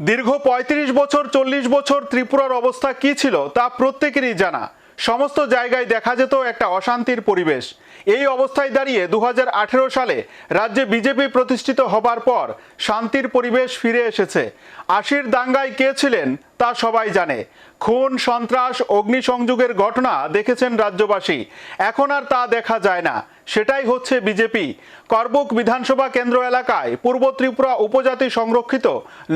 দীর্ঘ ৩৫ বছর, চল্লিশ বছর ত্রিপুরার অবস্থা কি ছিল তা প্রত্যেকেরই জানা। সমস্ত জায়গায় দেখা যেত একটা অশান্তির পরিবেশ। এই অবস্থায় দাঁড়িয়ে দু হাজার আঠেরো সালে রাজ্যে বিজেপি প্রতিষ্ঠিত হবার পর শান্তির পরিবেশ ফিরে এসেছে। আশির দাঙ্গায় কে ছিলেন তা সবাই জানে। খুন, সন্ত্রাস, অগ্নিসংযোগের ঘটনা দেখেছেন রাজ্যবাসী। এখন আর তা দেখা যায় না। সেটাই হচ্ছে বিজেপি। করবুক বিধানসভা কেন্দ্র এলাকায় পূর্ব ত্রিপুরা উপজাতি সংরক্ষিত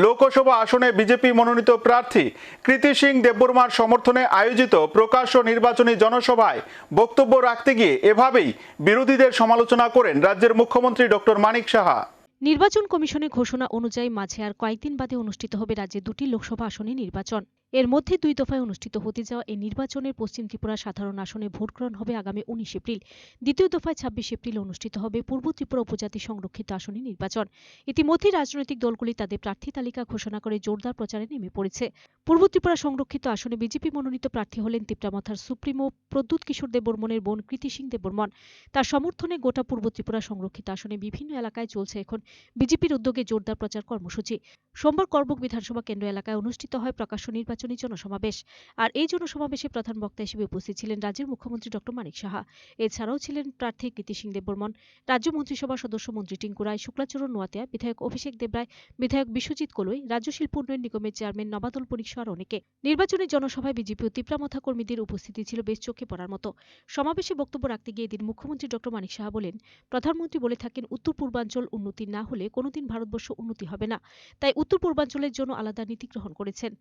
লোকসভা আসনে বিজেপি মনোনীত প্রার্থী কৃতি সিং দেববর্মার সমর্থনে আয়োজিত প্রকাশ্য নির্বাচনী জনসভায় বক্তব্য রাখতে গিয়ে এভাবেই বিরোধীদের সমালোচনা করেন রাজ্যের মুখ্যমন্ত্রী ডক্টর মানিক সাহা। নির্বাচন কমিশনের ঘোষণা অনুযায়ী মাঝে আর কয়েকদিন বাদে অনুষ্ঠিত হবে রাজ্যে দুটি লোকসভা আসনে নির্বাচন। এর মধ্যে দুই দফায় অনুষ্ঠিত হতে যাওয়া এই নির্বাচনের পশ্চিম ত্রিপুরা সাধারণ আসনে ভোট গ্রহণ হবে আগামী উনিশ এপ্রিল। দ্বিতীয় দফায় ছাব্বিশ এপ্রিল অনুষ্ঠিত হবে পূর্ব ত্রিপুরা উপজাতি সংরক্ষিত আসনে নির্বাচন। ইতিমধ্যে রাজনৈতিক দলগুলি তাদের প্রার্থী তালিকা ঘোষণা করে জোরদার প্রচারে নেমে পড়েছে। পূর্ব ত্রিপুরা সংরক্ষিত আসনে বিজেপি মনোনীত প্রার্থী হলেন তিপ্রামাথার সুপ্রিমো প্রদ্যুৎ কিশোর দেববর্মনের বোন কৃতি সিং দেববর্মন তার সমর্থনে গোটা পূর্ব ত্রিপুরা সংরক্ষিত আসনে বিভিন্ন এলাকায় চলছে এখন বিজেপির উদ্যোগে জোরদার প্রচার কর্মসূচি। সোমবার করবুক বিধানসভা কেন্দ্র এলাকায় অনুষ্ঠিত হয় প্রকাশ্য নির্বাচনী জনসমাবেশ। আর এই জনসমাবেশে প্রধান বক্তা হিসেবে উপস্থিত ছিলেন রাজ্যের মুখ্যমন্ত্রী ডক্টর মানিক সাহা। এছাড়াও ছিলেন প্রার্থী কৃতি সিং দেববর্মন, রাজ্য মন্ত্রিসভার সদস্য মন্ত্রী টিঙ্কু রায়, শুক্লাচরণ নোয়াতিয়া, বিধায়ক অভিষেক দেবরায়, বিধায়ক বিশ্বজিৎ কলই, রাজ্য শিল্প উন্নয়ন নিগমের চেয়ারম্যান নবাদল পরিক সহ অনেকে। নির্বাচনী জনসভায় বিজেপি ও তিপ্রামথা কর্মীদের উপস্থিতি ছিল বেশ চোখে পড়ার মতো। সমাবেশে বক্তব্য রাখতে গিয়ে এদিন মুখ্যমন্ত্রী ডক্টর মানিক সাহা বলেন, প্রধানমন্ত্রী বলে থাকেন, উত্তর পূর্বাঞ্চল উন্নতি না হলে কোনোদিন ভারতবর্ষ উন্নতি হবে না। তাই উত্তর পূর্বাঞ্চলের জন্য আলাদা নীতি গ্রহণ করেছেন।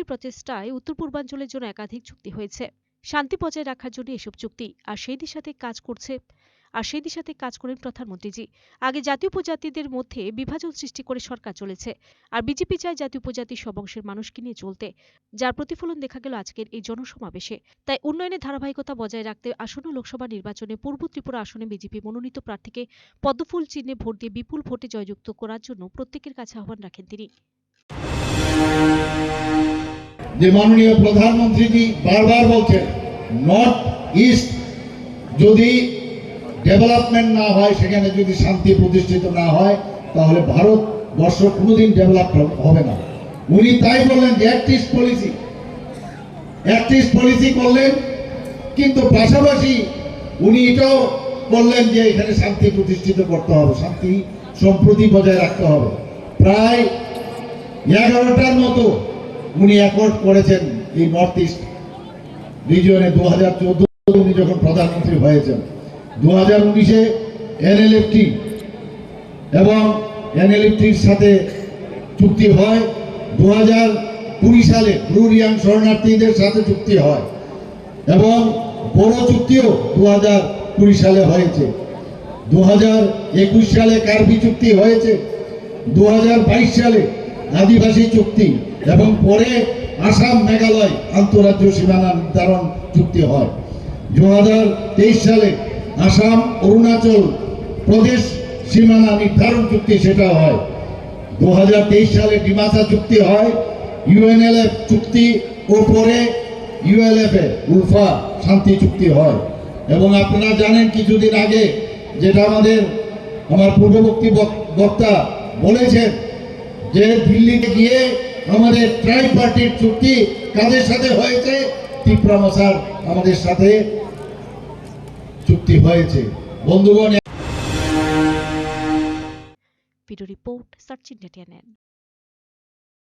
প্রধানমন্ত্রীর প্রচেষ্টায় উত্তর পূর্বাঞ্চলের জন্য একাধিক চুক্তি হয়েছে। শান্তি বজায় রাখার জন্য এসব চুক্তি। আর সেই দিশাতে কাজ করছে। আর সেই দিশাতে কাজ করেন প্রধানমন্ত্রীজি। আগে জাতীয় উপজাতিদের মধ্যে বিভাজন সৃষ্টি করে সরকার চলেছে। আর বিজেপি চায় জাতীয় উপজাতি সব অংশের মানুষকে নিয়ে চলতে। যার প্রতিফলন দেখা গেল আজকের এই জনসমাবেশে। তাই উন্নয়নের ধারাবাহিকতা বজায় রাখতে আসন্ন লোকসভা নির্বাচনে পূর্ব ত্রিপুরা আসনে বিজেপি মনোনীত প্রার্থীকে পদ্মফুল চিহ্নে ভোট দিয়ে বিপুল ভোটে জয়যুক্ত করার জন্য প্রত্যেকের কাছে আহ্বান রাখেন তিনি। যে মাননীয় প্রধানমন্ত্রীজি বারবার বলছেন নর্থ ইস্ট যদি ডেভেলপমেন্ট না হয়, সেখানে যদি শান্তি প্রতিষ্ঠিত না হয়, তাহলে ভারতবর্ষ কোনোদিন ডেভেলপ হবে না। উনি তাই বললেন যে act east policy act east policy করলেন, কিন্তু পাশাপাশি উনি এটাও বললেন যে, এখানে শান্তি প্রতিষ্ঠিত করতে হবে, শান্তি সম্প্রতি বজায় রাখতে হবে। প্রায় এগারোটার মতো উনি অ্যাকর্ড করেছেন এই নর্থ ইস্ট রিজিয়নে দু হাজার চোদ্দ উনি যখন প্রধানমন্ত্রী হয়েছেন দু হাজার উনিশে এনএলএফটি এবং এনএলএফটির সাথে চুক্তি হয় দু হাজার কুড়ি সালে ব্লু শরণার্থীদের সাথে চুক্তি হয় এবং বড় চুক্তিও দু হাজার কুড়ি সালে হয়েছে। দু হাজার একুশ সালে কার্বি চুক্তি হয়েছে দু হাজার বাইশ সালে আদিবাসী চুক্তি এবং পরে আসাম, মেঘালয় আন্তঃরাজ্য সীমানা নির্ধারণ চুক্তি হয়। দু হাজার তেইশ সালে আসাম, অরুণাচল প্রদেশ সীমানা নির্ধারণ চুক্তি সেটা হয়। দু হাজার তেইশ সালে ডিমাসা চুক্তি হয় ইউএনএলএফ চুক্তি ও পরে ইউএলএফ উলফা শান্তি চুক্তি হয়। এবং আপনারা জানেন কিছুদিন আগে যেটা আমাদের, আমার পূর্ববর্তী বক- বক্তা বলেছেন যে দিল্লিতে গিয়ে আমাদের ট্রাই পার্টির চুক্তি কাদের সাথে হয়েছে? ত্রিপুরা মশার আমাদের সাথে চুক্তি হয়েছে। বন্ধুগণ ভিডিও রিপোর্ট